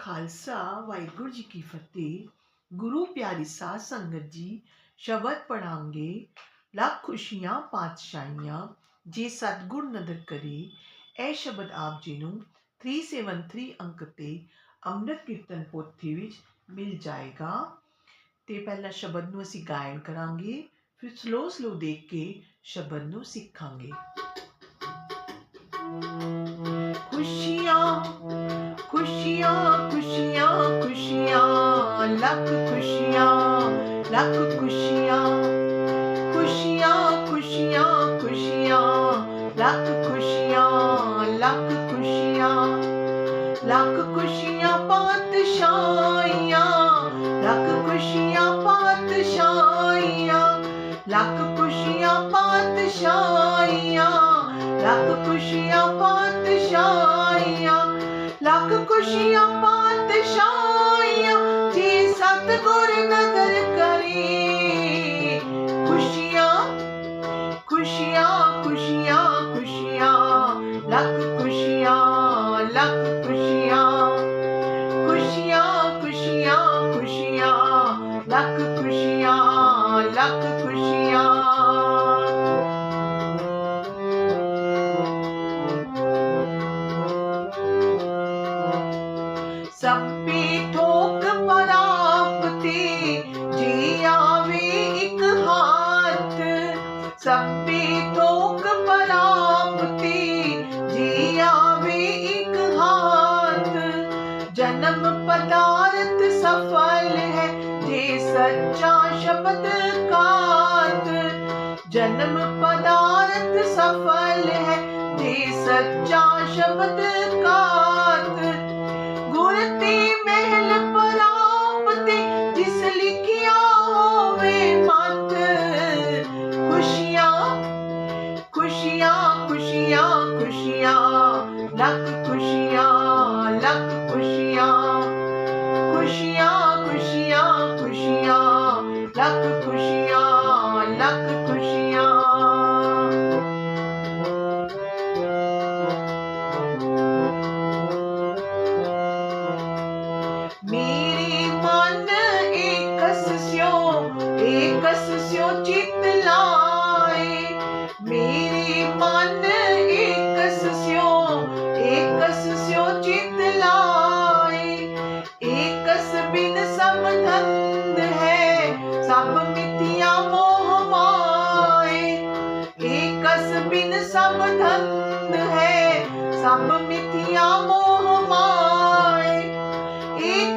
ਖਾਲਸਾ, ਵਾਹਿਗੁਰੂ ਜੀ ਕੀ ਫਤਿਹ। ਗੁਰੂ ਪਿਆਰੀ ਸਾਧ ਸੰਗਤ ਜੀ, ਸ਼ਬਦ ਪੜਾਂਗੇ ਲੱਖ ਖੁਸ਼ੀਆਂ ਪਾਤਸ਼ਾਹੀਆਂ, ਜੇ ਸਤਿਗੁਰ ਨਦਰ ਕਰੇ, ਇਹ ਸ਼ਬਦ ਆਪ ਜੀ ਨੂੰ 373 ਅੰਕ ਤੇ ਅੰਮ੍ਰਿਤ ਕੀਰਤਨ ਪੋਥੀ ਵਿੱਚ ਮਿਲ ਜਾਏਗਾ। ਤੇ ਪਹਿਲਾ ਸ਼ਬਦ ਨੂੰ ਅਸੀਂ ਗਾਇਨ ਕਰਾਂਗੇ, ਫਿਰ ਸਲੋ ਸਲੋ ਦੇਖ ਕੇ ਸ਼ਬਦ ਨੂੰ ਸਿੱਖਾਂਗੇ। ਲੱਖ ਖੁਸ਼ੀਆਂ ਲੱਖ ਖੁਸ਼ੀਆਂ ਖੁਸ਼ੀਆਂ ਖੁਸ਼ੀਆਂ ਖੁਸ਼ੀਆਂ ਲੱਖ ਖੁਸ਼ੀਆਂ ਲੱਖ ਖੁਸ਼ੀਆਂ ਲੱਖ ਖੁਸ਼ੀਆਂ ਪਾਤਸ਼ਾਹੀਆਂ ਲੱਖ ਖੁਸ਼ੀਆਂ ਪਾਤਸ਼ਾਹੀਆਂ ਲੱਖ ਖੁਸ਼ੀਆਂ ਪਾਤਸ਼ਾਹੀਆਂ ਲੱਖ ਖੁਸ਼ੀਆਂ ਪਾਤਸ਼ਾਹੀਆਂ ਲੱਖ ਖੁਸ਼ੀਆਂ सब पे ठोक परापते जी आवे एक हाथ। सब पे ठोक परापते जी आवे एक हाथ। जन्म पदार्थ सफल है, जे सच्चा शब्द कात। जन्म पदार्थ सफल है, जे सच्चा शब्द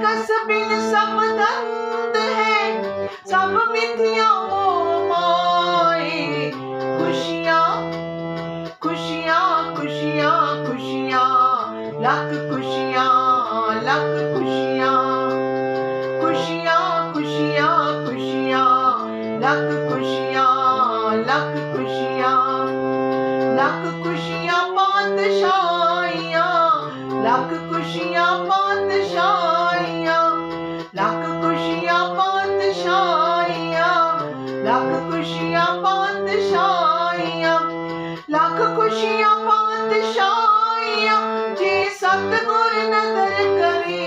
एकस बिन सब दंद है, सब मिथिया मोह माए। खुशियाँ खुशियाँ खुशियाँ खुशियाँ, लख खुशियाँ लख खुशियाँ। खुशियाँ खुशियाँ खुशियाँ, लख खुशियाँ लख खुशियाँ। लख खुशियाँ पातशाहियाँ लख खुशियाँ पातशाहियाँ जे सतगुर नदर करे।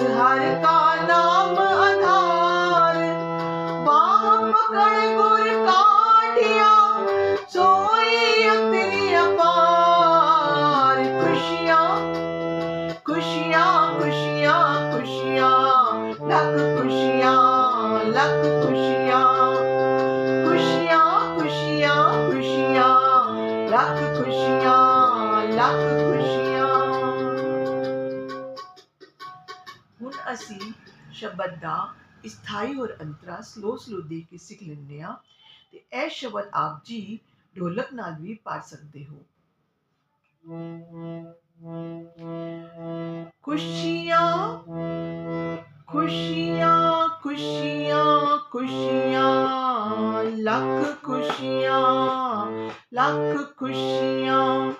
हर का नाम आधार। बाह पकड़ गुर काठिया, सोई अतनी अपार। खुशियाँ, खुशियाँ खुशियाँ, खुशियाँ, लख खुशियाँ लख खुशियाँ। ਸ਼ਬਦ ਦਾ ਸਥਾਈ ਔਰ ਅੰਤਰਾ ਸਲੋ ਸਲੋ ਦੇ ਕੇ ਸਿੱਖ ਲੈਂਦੇ ਆ ਤੇ ਇਹ ਸ਼ਬਦ ਆਪ ਜੀ ਢੋਲਕ ਨਾਲ ਵੀ ਪੜ ਸਕਦੇ ਹੋ ਖੁਸ਼ੀਆਂ ਖੁਸ਼ੀਆਂ ਖੁਸ਼ੀਆਂ ਖੁਸ਼ੀਆਂ ਲੱਖ ਖੁਸ਼ੀਆਂ ਲੱਖ ਖੁਸ਼ੀਆਂ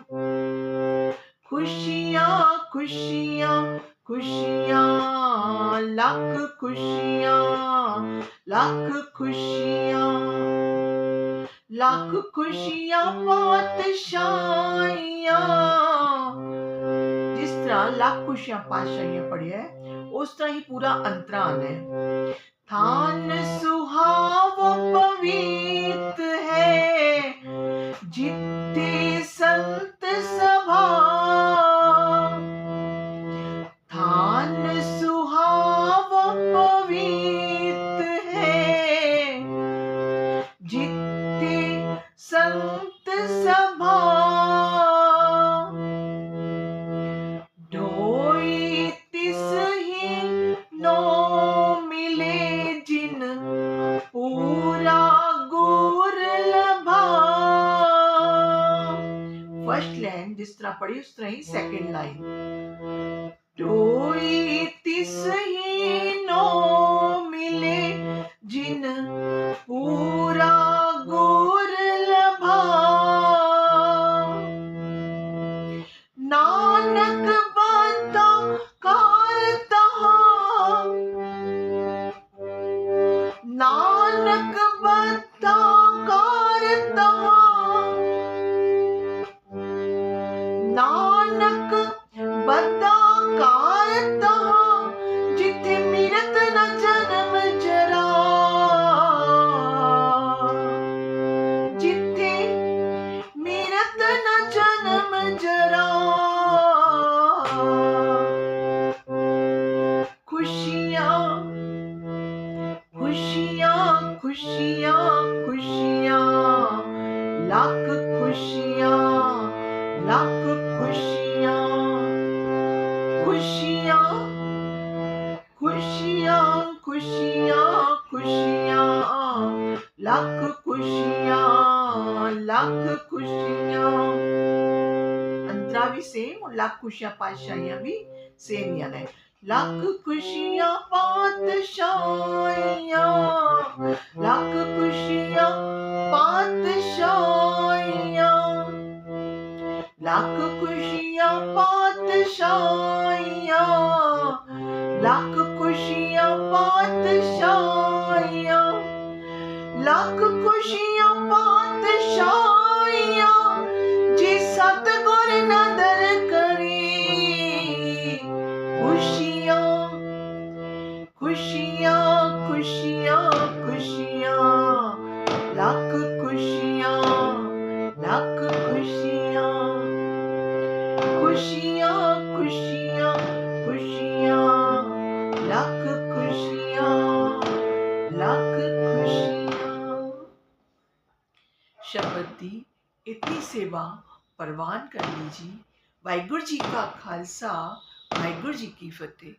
ਖੁਸ਼ੀਆਂ ਖੁਸ਼ੀਆਂ ਖੁਸ਼ੀਆਂ लाख खुशियाँ लाख खुशियाँ लाख खुशियाँ पातशाइया जिस तरह लाख खुशियाँ पातशाइया पड़ी है, उस तरह ही पूरा अंतरान है। थान सुहाव पवित है। First line hmm. जिस तरह पढ़ी उस तरह ही सेकंड लाइन टोई तिस ही लाख खुशियाँ लाख खुशियाँ। खुशियाँ खुशियाँ, खुशियाँ खुशियाँ। लाख खुशियाँ लाख खुशियाँ। अंतरा भी सेम और लाख खुशियाँ पातशाहियाँ भी सेम याद है। लाख खुशियाँ, पातशाहियाँ। लाख खुशियाँ, पातशाह। cozinha, pode deixar. इतनी सेवा परवान कर लीजिए। वाहगुरु जी का खालसा वाहगुरु जी की फतेह।